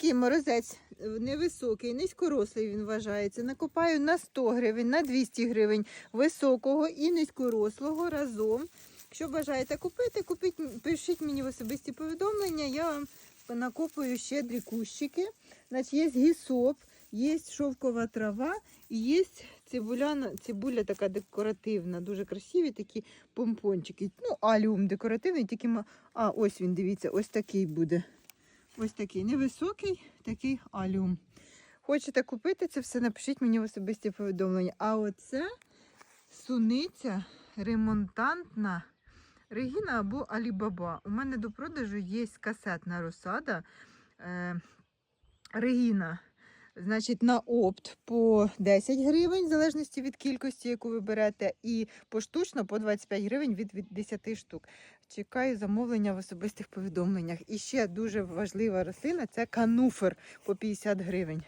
такий морозець е, невисокий, низькорослий він вважається. Накопаю на 100 гривень, на 200 гривень високого і низькорослого разом. Якщо бажаєте купити, купіть, пишіть мені в особисті повідомлення, я вам накопую щедрі кущики. Значить, є гісоп, є шовкова трава і є цибуляна, цибуля така декоративна, дуже красиві такі помпончики. Ну, аліум декоративний, тільки а, ось він, дивіться, ось такий буде. Ось такий невисокий, такий алюм. Хочете купити це все, напишіть мені в особисті повідомлення. А оце суниця ремонтантна Регіна або Алібаба. У мене до продажу є касетна розсада е, Регіна. Значить, на опт по 10 гривень, в залежності від кількості, яку ви берете, і поштучно по 25 гривень від, від 10 штук. Чекаю замовлення в особистих повідомленнях. І ще дуже важлива рослина це кануфер по 50 гривень.